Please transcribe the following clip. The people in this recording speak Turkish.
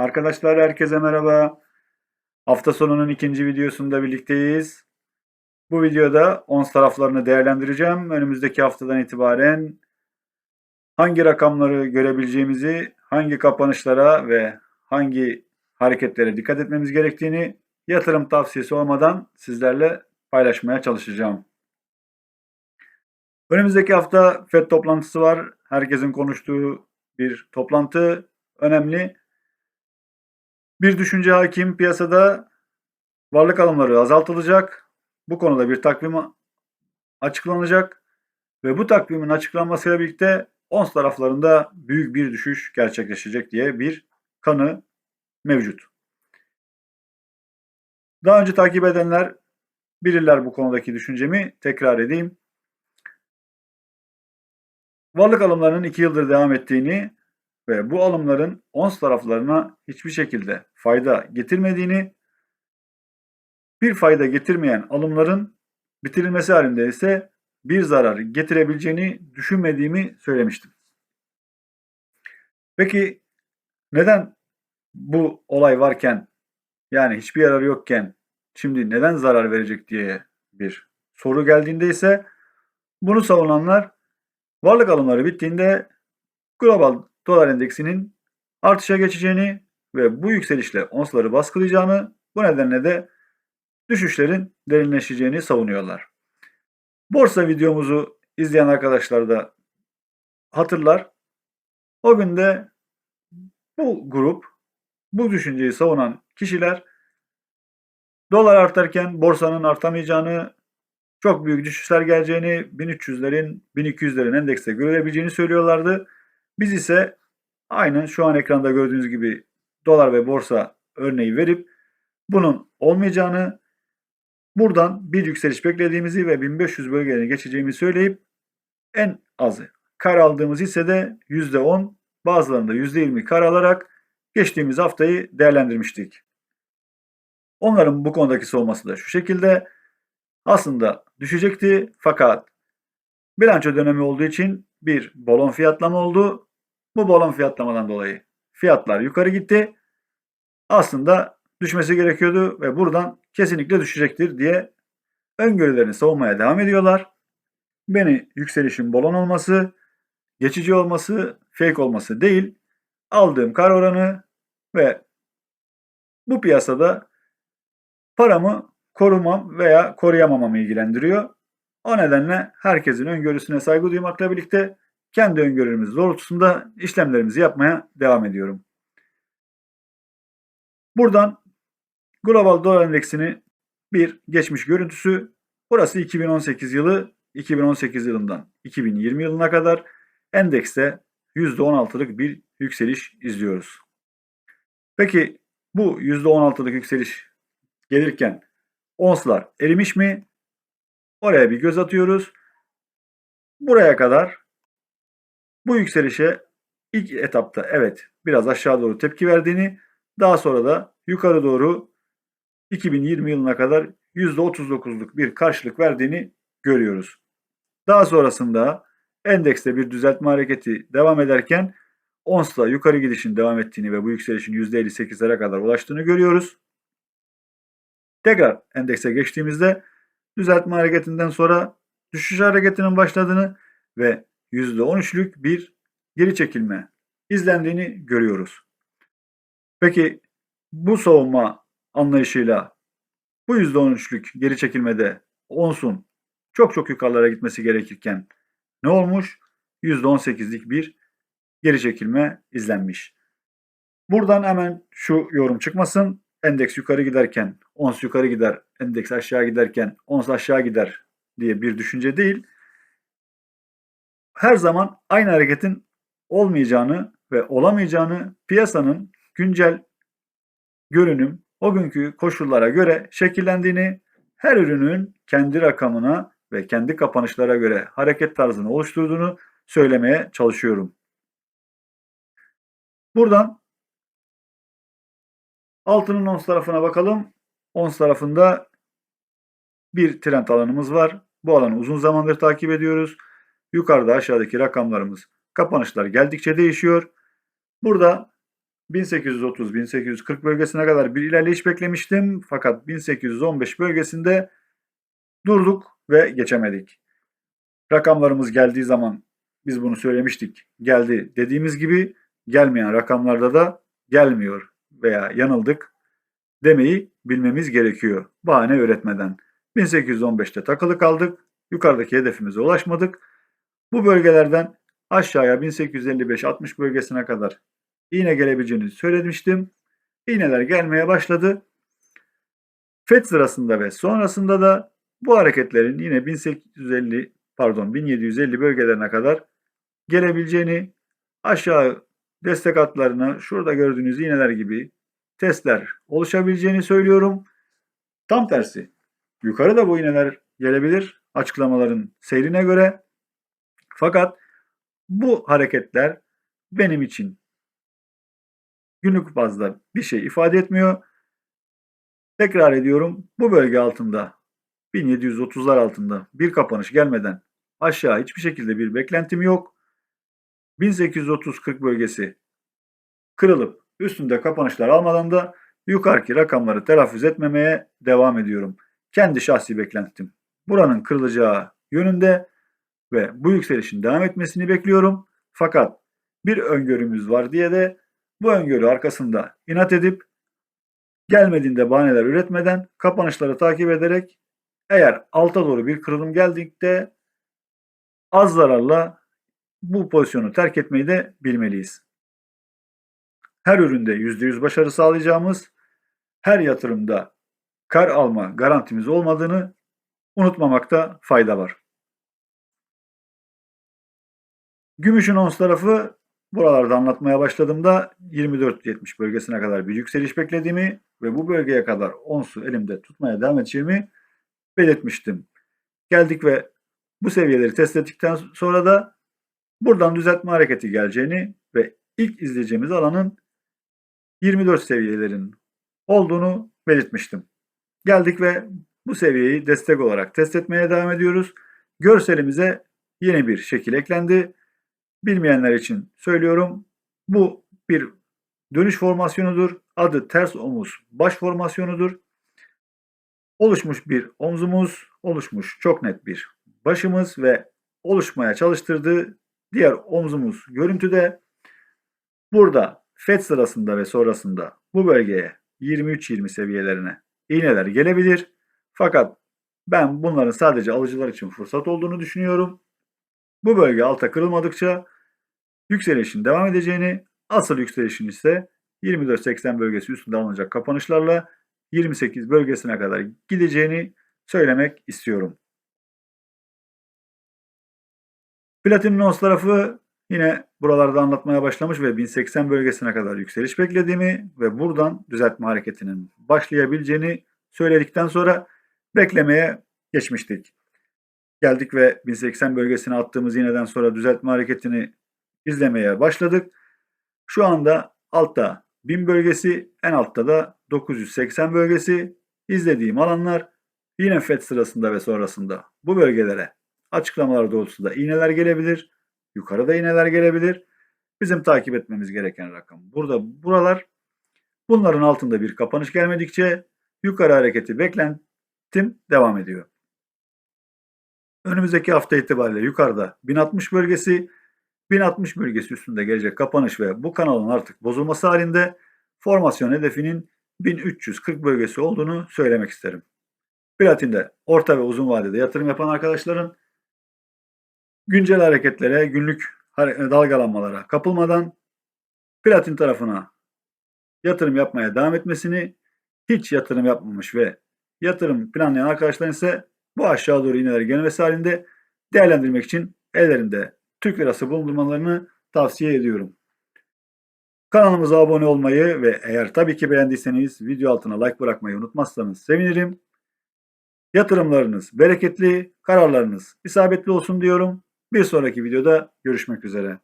Arkadaşlar herkese merhaba. Hafta sonunun ikinci videosunda birlikteyiz. Bu videoda ons taraflarını değerlendireceğim. Önümüzdeki haftadan itibaren hangi rakamları görebileceğimizi, hangi kapanışlara ve hangi hareketlere dikkat etmemiz gerektiğini yatırım tavsiyesi olmadan sizlerle paylaşmaya çalışacağım. Önümüzdeki hafta FED toplantısı var. Herkesin konuştuğu bir toplantı. Önemli. Bir düşünce hakim piyasada varlık alımları azaltılacak. Bu konuda bir takvim açıklanacak ve bu takvimin açıklanmasıyla birlikte ons taraflarında büyük bir düşüş gerçekleşecek diye bir kanı mevcut. Daha önce takip edenler bilirler bu konudaki düşüncemi. Tekrar edeyim. Varlık alımlarının 2 yıldır devam ettiğini ve bu alımların ons taraflarına hiçbir şekilde fayda getirmediğini, bir fayda getirmeyen alımların bitirilmesi halinde ise bir zarar getirebileceğini düşünmediğimi söylemiştim. Peki neden bu olay varken yani hiçbir yararı yokken şimdi neden zarar verecek diye bir soru geldiğinde ise bunu savunanlar varlık alımları bittiğinde global dolar endeksinin artışa geçeceğini ve bu yükselişle onsları baskılayacağını bu nedenle de düşüşlerin derinleşeceğini savunuyorlar. Borsa videomuzu izleyen arkadaşlar da hatırlar. O gün de bu grup, bu düşünceyi savunan kişiler dolar artarken borsanın artamayacağını, çok büyük düşüşler geleceğini, 1300'lerin, 1200'lerin endekste görülebileceğini söylüyorlardı. Biz ise aynen şu an ekranda gördüğünüz gibi dolar ve borsa örneği verip bunun olmayacağını, buradan bir yükseliş beklediğimizi ve 1500 bölgelerini geçeceğimizi söyleyip en azı kar aldığımız hissede %10, bazılarında %20 kar alarak geçtiğimiz haftayı değerlendirmiştik. Onların bu konudaki savunması da şu şekilde. Aslında düşecekti fakat bilanço dönemi olduğu için bir balon fiyatlama oldu. Bu balon fiyatlamadan dolayı fiyatlar yukarı gitti. Aslında düşmesi gerekiyordu ve buradan kesinlikle düşecektir diye öngörülerini savunmaya devam ediyorlar. Beni yükselişin balon olması, geçici olması, fake olması değil, aldığım kar oranı ve bu piyasada paramı korumam veya koruyamamamı ilgilendiriyor. O nedenle herkesin öngörüsüne saygı duymakla birlikte kendi öngörümüz doğrultusunda işlemlerimizi yapmaya devam ediyorum. Buradan Global Dolar Endeksini bir geçmiş görüntüsü. Burası 2018 yılı. 2018 yılından 2020 yılına kadar endekste %16'lık bir yükseliş izliyoruz. Peki bu %16'lık yükseliş gelirken onslar erimiş mi? Oraya bir göz atıyoruz. Buraya kadar bu yükselişe ilk etapta evet biraz aşağı doğru tepki verdiğini daha sonra da yukarı doğru 2020 yılına kadar %39'luk bir karşılık verdiğini görüyoruz. Daha sonrasında endekste bir düzeltme hareketi devam ederken ONS'la yukarı gidişin devam ettiğini ve bu yükselişin %58'lere kadar ulaştığını görüyoruz. Tekrar endekse geçtiğimizde düzeltme hareketinden sonra düşüş hareketinin başladığını ve %13'lük bir geri çekilme izlendiğini görüyoruz. Peki bu savunma anlayışıyla bu %13'lük geri çekilmede onsun çok çok yukarılara gitmesi gerekirken ne olmuş? %18'lik bir geri çekilme izlenmiş. Buradan hemen şu yorum çıkmasın. Endeks yukarı giderken ons yukarı gider, endeks aşağı giderken ons aşağı gider diye bir düşünce değil. Her zaman aynı hareketin olmayacağını ve olamayacağını piyasanın güncel görünüm o günkü koşullara göre şekillendiğini, her ürünün kendi rakamına ve kendi kapanışlara göre hareket tarzını oluşturduğunu söylemeye çalışıyorum. Buradan altının ons tarafına bakalım. Ons tarafında bir trend alanımız var. Bu alanı uzun zamandır takip ediyoruz. Yukarıda aşağıdaki rakamlarımız kapanışlar geldikçe değişiyor. Burada 1830-1840 bölgesine kadar bir ilerleyiş beklemiştim. Fakat 1815 bölgesinde durduk ve geçemedik. Rakamlarımız geldiği zaman biz bunu söylemiştik. Geldi dediğimiz gibi gelmeyen rakamlarda da gelmiyor veya yanıldık demeyi bilmemiz gerekiyor. Bahane üretmeden. 1815'te takılı kaldık. Yukarıdaki hedefimize ulaşmadık. Bu bölgelerden aşağıya 1855-60 bölgesine kadar iğne gelebileceğini söylemiştim. İğneler gelmeye başladı. FED sırasında ve sonrasında da bu hareketlerin yine 1850 pardon 1750 bölgelerine kadar gelebileceğini aşağı destek hatlarına şurada gördüğünüz iğneler gibi testler oluşabileceğini söylüyorum. Tam tersi yukarı da bu iğneler gelebilir açıklamaların seyrine göre. Fakat bu hareketler benim için günlük bazda bir şey ifade etmiyor. Tekrar ediyorum bu bölge altında 1730'lar altında bir kapanış gelmeden aşağı hiçbir şekilde bir beklentim yok. 1830-40 bölgesi kırılıp üstünde kapanışlar almadan da yukarıki rakamları telaffuz etmemeye devam ediyorum. Kendi şahsi beklentim buranın kırılacağı yönünde ve bu yükselişin devam etmesini bekliyorum. Fakat bir öngörümüz var diye de bu öngörü arkasında inat edip gelmediğinde bahaneler üretmeden kapanışları takip ederek eğer alta doğru bir kırılım geldikte az zararla bu pozisyonu terk etmeyi de bilmeliyiz. Her üründe %100 başarı sağlayacağımız, her yatırımda kar alma garantimiz olmadığını unutmamakta fayda var. Gümüşün ons tarafı buralarda anlatmaya başladığımda 24.70 bölgesine kadar bir yükseliş beklediğimi ve bu bölgeye kadar onsu elimde tutmaya devam edeceğimi belirtmiştim. Geldik ve bu seviyeleri test ettikten sonra da buradan düzeltme hareketi geleceğini ve ilk izleyeceğimiz alanın 24 seviyelerin olduğunu belirtmiştim. Geldik ve bu seviyeyi destek olarak test etmeye devam ediyoruz. Görselimize yeni bir şekil eklendi. Bilmeyenler için söylüyorum. Bu bir dönüş formasyonudur. Adı ters omuz baş formasyonudur. Oluşmuş bir omzumuz, oluşmuş çok net bir başımız ve oluşmaya çalıştırdığı diğer omzumuz görüntüde. Burada FED sırasında ve sonrasında bu bölgeye 23-20 seviyelerine iğneler gelebilir. Fakat ben bunların sadece alıcılar için fırsat olduğunu düşünüyorum. Bu bölge alta kırılmadıkça yükselişin devam edeceğini, asıl yükselişin ise 24.80 bölgesi üstünde alınacak kapanışlarla 28 bölgesine kadar gideceğini söylemek istiyorum. Platin ons tarafı yine buralarda anlatmaya başlamış ve 1080 bölgesine kadar yükseliş beklediğimi ve buradan düzeltme hareketinin başlayabileceğini söyledikten sonra beklemeye geçmiştik. Geldik ve 1080 bölgesine attığımız iğneden sonra düzeltme hareketini izlemeye başladık. Şu anda altta 1000 bölgesi, en altta da 980 bölgesi izlediğim alanlar yine FED sırasında ve sonrasında bu bölgelere açıklamalar doğrultusunda iğneler gelebilir. Yukarıda iğneler gelebilir. Bizim takip etmemiz gereken rakam burada buralar. Bunların altında bir kapanış gelmedikçe yukarı hareketi beklentim devam ediyor. Önümüzdeki hafta itibariyle yukarıda 1060 bölgesi, 1060 bölgesi üstünde gelecek kapanış ve bu kanalın artık bozulması halinde formasyon hedefinin 1340 bölgesi olduğunu söylemek isterim. Platinde orta ve uzun vadede yatırım yapan arkadaşların güncel hareketlere, günlük dalgalanmalara kapılmadan platin tarafına yatırım yapmaya devam etmesini, hiç yatırım yapmamış ve yatırım planlayan arkadaşların ise bu aşağı doğru iğneler gelmesi halinde değerlendirmek için ellerinde Türk lirası bulundurmalarını tavsiye ediyorum. Kanalımıza abone olmayı ve eğer tabii ki beğendiyseniz video altına like bırakmayı unutmazsanız sevinirim. Yatırımlarınız bereketli, kararlarınız isabetli olsun diyorum. Bir sonraki videoda görüşmek üzere.